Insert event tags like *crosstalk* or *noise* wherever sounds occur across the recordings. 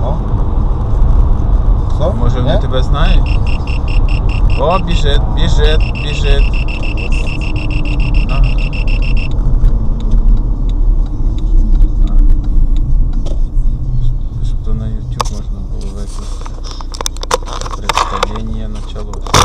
О. Все? Може вони Ні? тебе знають? О, біжить, біжить, біжить. А. А. Щоб то на YouTube можна було викласти. Представлення началось.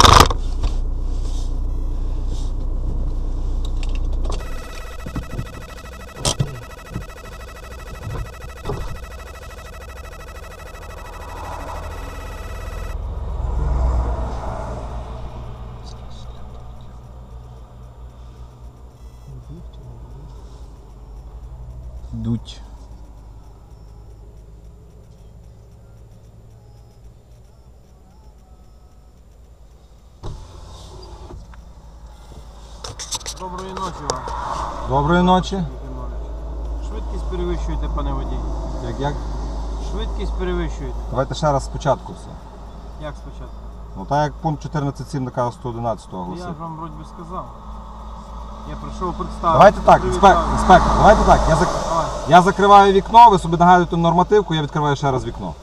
Доброї ночі вам. Доброї ночі. Швидкість перевищуєте, пане водій. Як, як? Швидкість перевищуєте. Давайте ще раз спочатку все. Як спочатку? Ну так як пункт 14.7 наказу 111 Я оголосив. ж вам вроді би сказав. Я прийшов представити. Давайте так, інспектор, інспектор, давайте так. Я, зак... Давай. я закриваю вікно, ви собі нагадуєте нормативку, я відкриваю ще раз вікно.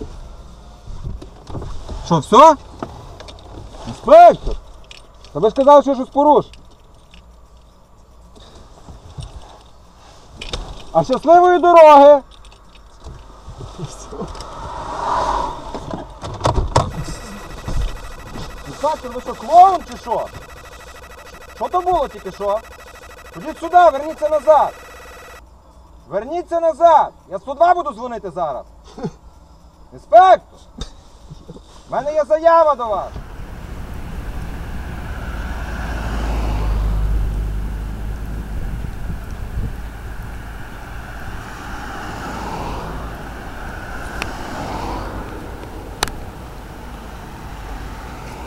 Що, все? Інспектор! Та ви ж казали, що щось поруш. А щасливої дороги! Інспектор, ви що, клоун чи що? Що то було тільки що? Ходіть сюди, верніться назад. Верніться назад. Я 102 буду дзвонити зараз. Інспектор! У мене є заява до вас.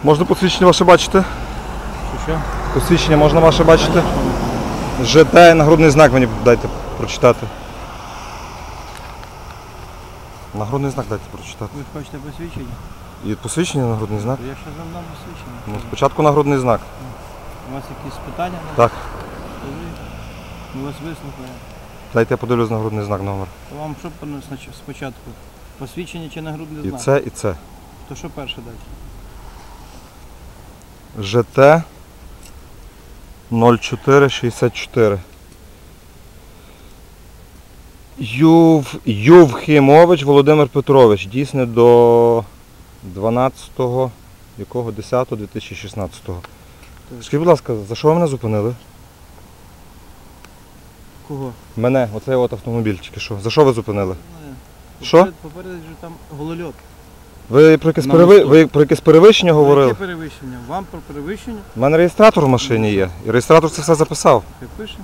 Можна посвідчення ваше бачити? Що? Посвідчення можна ваше бачити? ЖТ нагрудний знак мені дайте прочитати. Нагрудний знак дайте прочитати. Ви хочете посвідчення? І посвідчення нагрудний знак? Я ще вам дам посвідчення. Ну, спочатку нагрудний знак. У вас якісь питання? Так. Ми вас вислухаємо. Дайте я подивлюсь нагрудний знак номер. То вам що спочатку? Посвідчення чи нагрудний І знак? це, і це. То що перше дати? ЖТ 0464. Юв, Ювхімович Володимир Петрович. Дійсне до 12 якого 10 2016 Скажіть, будь ласка, за що ви мене зупинили? Кого? Мене, оцей от автомобіль тільки що. За що ви зупинили? Що? Поперед, поперед там голольот. Ви про якесь, На переви... мосту. ви про якесь перевищення говорили? Яке перевищення? Вам про перевищення? У мене реєстратор в машині є. І реєстратор це все записав. Пише?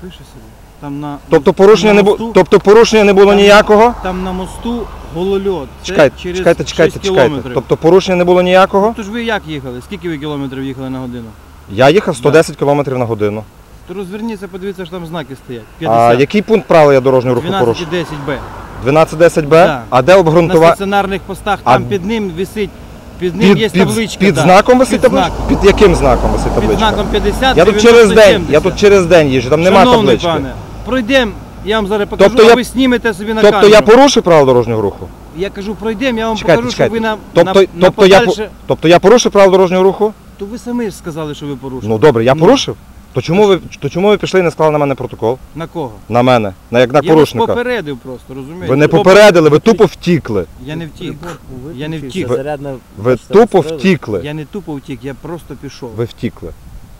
Пише собі. Там на, Тобто порушення не на мосту, Тобто порушення не було Там- ніякого? там на мосту голольот. Це Чекайте, через чекайте, 6 чекайте, чекайте. кілометрів. Тобто порушення не було ніякого? То ж ви як їхали? Скільки ви кілометрів їхали на годину? Я їхав 110 км на годину. То розверніться, подивіться, що там знаки стоять. А який пункт правил я дорожнього руху порушив? 12,10Б. 1210Б? Да. А де На обґрунтування? стаціонарних постах А там під ним висить, під ним є табличка. під да. знаком висить Під табличка? знаком. Під яким знаком висить Під табличка? знаком 50, Я тут 90, через день, 70. тут через день їжджу, там нема Шановний таблички. пане, пройдемо, я вам зараз покажу, Тобто а я- ви знімете собі на Тобто камеру. я порушив правила дорожнього руху? Я кажу, пройдемо, я вам Чекайте, покажу, чекайте. що ви на, Тобто, на, на тобто, я, по- подальше... тобто я порушив правила дорожнього руху? То ви самі ж сказали, що ви порушили. Ну добре, я Ну. порушив. То чому ви то чому ви пішли і не склали на мене протокол? На кого? На мене, на як на я вас порушника. попередив просто, розумієте? Ви не Поп- попередили, ви тупо втікли. Я не втік. Я не втік. Ви тупо втікли. Я не тупо втік, я просто пішов. Ви втікли.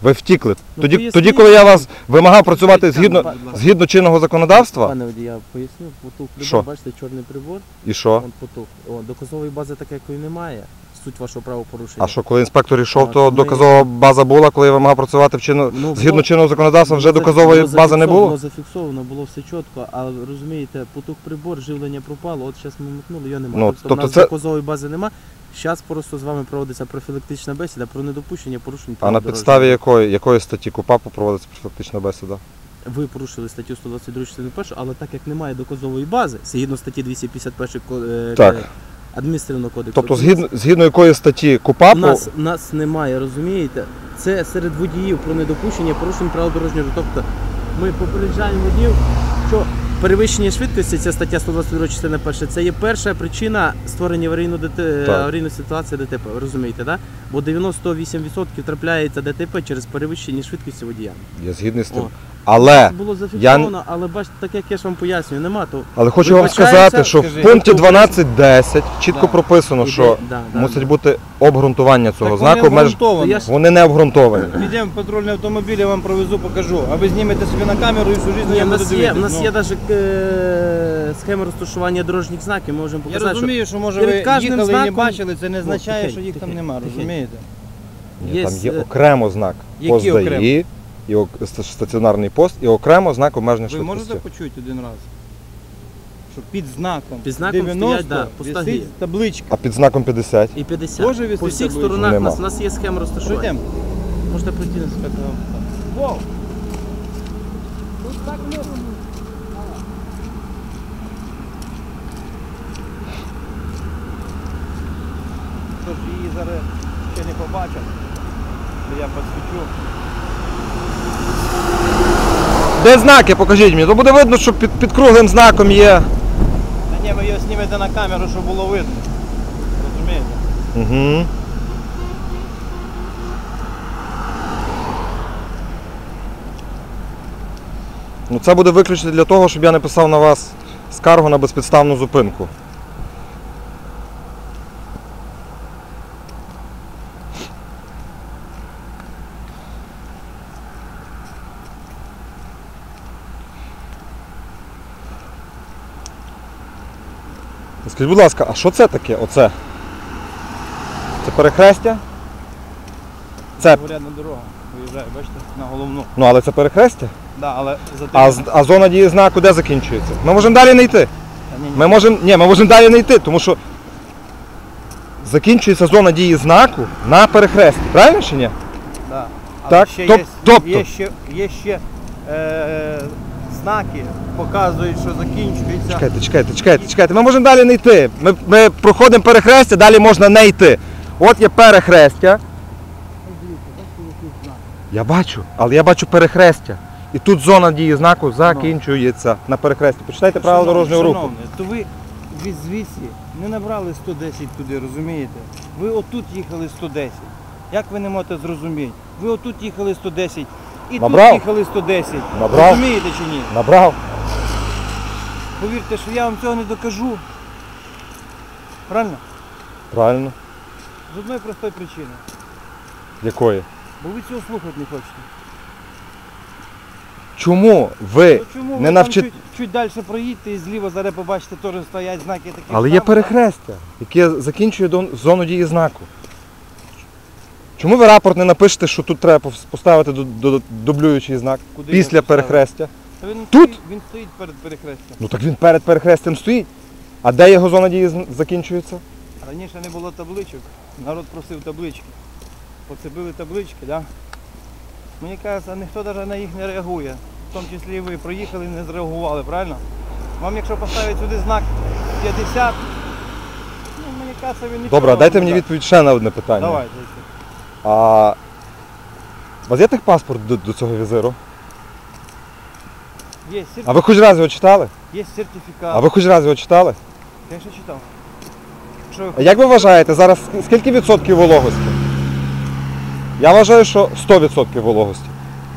Ви втікли. Ну, Тоді, поясніть. тоді, коли я вас вимагав працювати згідно, згідно чинного законодавства, Пане водій, я поясню, потух прибор, Що? бачите, чорний прибор, і що? он потух. О, доказової бази так якої немає. Суть вашого правопорушення. А що, коли інспектор йшов, то ми- доказова база була, коли я вимагав працювати в чинно, Ну, згідно було- чинного законодавства, вже Було доказової зафіксовано- бази не Було було? зафіксовано, було все чітко, але розумієте, потух прибор, живлення пропало, от зараз ми вмикнули, його немає. Ну, тобто, тобто в нас це- доказової бази немає. Зараз просто з вами проводиться профілактична бесіда про недопущення порушень А на підставі якої, якої статті КУПАПу проводиться профілактична бесіда? Ви порушили статтю 122 частину 1, але так як немає доказової бази, згідно статті 251 ко- е, Так. Е, адміністративного кодексу. Тобто, згідно, згідно якої статті КУПАПу, нас, нас немає, розумієте? Це серед водіїв про недопущення порушень правил дорожнього руху. Тобто ми попереджаємо водіїв, що перевищення швидкості, це стаття 122 частина перша, це є перша причина створення аварійної, ДТ... Так. аварійної ситуації ДТП. Ви розумієте, да? Бо 98% трапляється ДТП через перевищення швидкості водія. Я згідний з тим. О. Але, Це було зафіксовано, але бачите, так як я ж вам пояснюю, нема то. але хочу вам Вибачається, сказати, що в пункті 12.10 чітко Да. прописано, Іде- що да, да, мусить да. бути обґрунтування цього Так знаку. вони Меж... обґрунтовані. Я ж- Вони не обґрунтовані. Підемо в патрульний автомобіль, я вам провезу, покажу. А ви знімете собі на камеру і всю життя Ні, я в буду нас є, в нас Ну, є навіть е, схема розташування дорожніх знаків, ми можемо Я показати. розумію, що може перед ви кожним їхали і не знаком- бачили, це не означає, тихенько, що їх там тихенько, нема, тихенько. розумієте? Ні, Є, там є е, окремо знак Які окремо? І стаціонарний пост, і окремо знак обмеження Ви можете почути один раз? Що під знаком, Під знаком 90 стоять, да, пуста висить гія. табличка. А під знаком 50. І 50. Тоже висить По всіх табличка? сторонах Нема. нас, у нас є схема розташування. Пройдемо. Можете пройти на спектр. Вов! Тож її зараз ще не побачив. Я підсвічу. Де знаки? Покажіть мені. То буде видно, що під, під круглим знаком є. Та ні, ви його знімете на камеру, щоб було видно. Розумієте? Угу. Ну це буде виключно для того, щоб я не писав на вас скаргу на безпідставну зупинку. Скажіть, будь ласка, а що це таке? Оце? Це перехрестя? Це. Горядна дорога. Виїжджає, бачите, на головну. Ну, але це перехрестя? Да, але. А, а зона дії знаку де закінчується? Ми можемо далі не йти. Та ні, ні. Ми можемо. Ні, ми можемо далі не йти, тому що закінчується зона дії знаку на перехресті. Правильно чи ні? Да. Але Так, ще тоб- є, тобто? є ще, є ще е, знаки, показують, що закінчується. Чекайте, чекайте, чекайте, чекайте. Ми можемо далі не йти. Ми, ми проходимо перехрестя, далі можна не йти. От є перехрестя. Я бачу, але я бачу перехрестя. І тут зона дії знаку закінчується на перехресті. Почитайте правила дорожнього руху. То ви від звідси не набрали 110 туди, розумієте? Ви отут їхали 110. Як ви не можете зрозуміти? Ви отут їхали 110 і Набрав? тут їхали 110. Набрав? Розумієте чи ні? Набрав. Повірте, що я вам цього не докажу. Правильно? Правильно. З одної простої причини. Якої? Бо ви цього слухати не хочете. Чому ви Ну, чому ви не там навчите. чуть, чуть далі проїдьте і зліва зараз побачите, теж стоять знаки такі. Але є перехрестя, яке закінчує дон- зону дії знаку. Чому ви рапорт не напишете, що тут треба поставити ду- ду- дублюючий знак Куди після перехрестя? Та Він Тут? Стоїть, він стоїть перед перехрестям. Ну так він перед перехрестям стоїть. А де його зона дії зн- закінчується? Раніше не було табличок, народ просив таблички. Поцепили таблички, да? Мені кажеться, ніхто навіть на їх не реагує. В тому числі і ви проїхали і не зреагували, правильно? Вам якщо поставити сюди знак 50, ну мені кажеться, він нічого Добре, а дайте мені відповідь ще на одне питання. Давайте. А у вас є техпаспорт до, до цього візиру? Є, А ви хоч раз його читали? Є сертифікат. А ви хоч раз його читали? Я ще читав. Що ви А як ви вважаєте, зараз ск- скільки відсотків вологості? Я вважаю, що 100% вологості.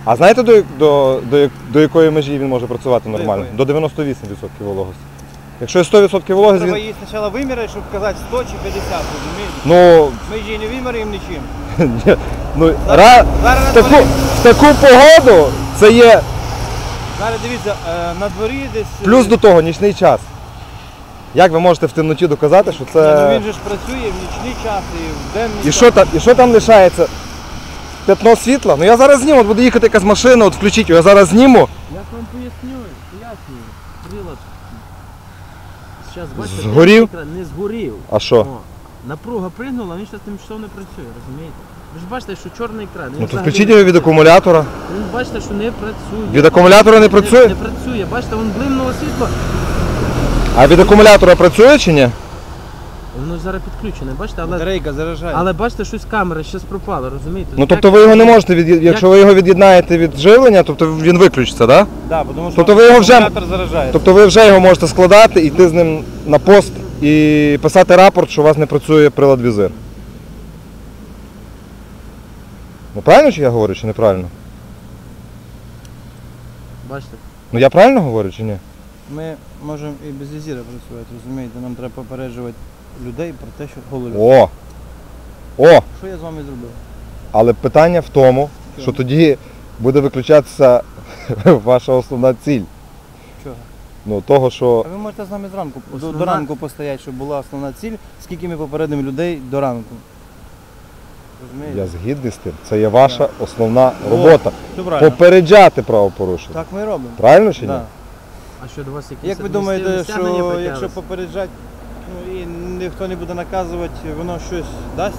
А знаєте, до, до, до, як- до якої межі він може працювати До нормально? якої? До 98% вологості. Якщо є 100% вологості, Треба він... її спочатку виміряти, щоб казати 100 чи 50, розумієте? ну, Ми ж її не виміряємо нічим. Ні, *laughs* ну ра... зараз в, таку, дворі- в таку погоду це є Зараз дивіться, е, на дворі десь... е, плюс до того нічний час. Як ви можете в темноті доказати, що Ні, ну це. він же ж працює в нічний час і в денний І час. що там, і що там лишається? П'ятно світла? Ну я зараз зніму, от буде їхати якась машина, от включіть його, я зараз зніму. Я вам поясню, пояснюю. Прилад. Зараз бачите, Згорів? Не згорів. А що? О, напруга пригнула, він зараз тимчасово не працює, розумієте? Ви ж бачите, що чорний екран. Ну то включіть його від акумулятора. Він бачите, що не працює. Від акумулятора не працює? Не, працює. Бачите, він блимнуло світло. А від акумулятора працює чи ні? Воно зараз підключене, бачите, але, Батарейка заражає. але бачите, щось камера щось пропала, розумієте? Ну тобто ви його не можете від... якщо ви його від'єднаєте від живлення, тобто він виключиться, так? Да? Да, тому що Тобто ви його вже- акумулятор заражає. Тобто ви вже його можете складати, і йти з ним на пост і писати рапорт, що у вас не працює прилад візир. Ну правильно чи я говорю, чи неправильно? Бачите? Ну я правильно говорю чи ні? Ми можемо і без візіра працювати, розумієте? Нам треба попереджувати людей про те, що голові. О! О! Що я з вами зробив? Але питання в тому, Що? що тоді буде виключатися *laughs* ваша основна ціль. Ну того, що. А ви можете з нами зранку до, Основна- до ранку постояти, щоб була основна ціль, скільки ми попередимо людей до ранку. Розумієте? Я згідний з тим. Це є ваша Так. основна О, робота. Правильно. Попереджати правопорушення. Так ми і робимо. Правильно чи ні? Да. А що до вас якісь Як ви думаєте, адміністративні стягнення що якщо попереджати, ну і ніхто не буде наказувати, воно щось дасть?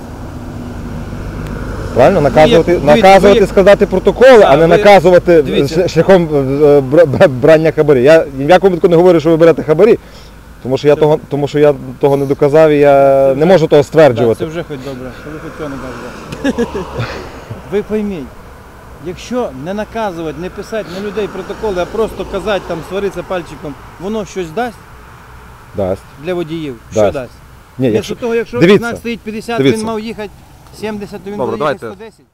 Правильно? Наказувати, як- дивіться, наказувати ви як- складати протоколи, а Так, не ви- наказувати дивіться. ш- шляхом е, бр- бр- брання хабарі. Я ні в якому випадку не говорю, що ви берете хабарі, тому що я того, тому що я того не доказав і я не можу того Так, стверджувати. це вже хоч добре, що ви хоч цього не кажете. Ви пойміть, якщо не наказувати, не писати на людей протоколи, а просто казати там, сваритися пальчиком, воно щось дасть Дасть. для водіїв? Що Дасть. дасть? Ні, Якщо якщо... того, якщо Дивіться, знак стоїть 50, дивіться. він мав їхати 70, він Добре, давайте. 110.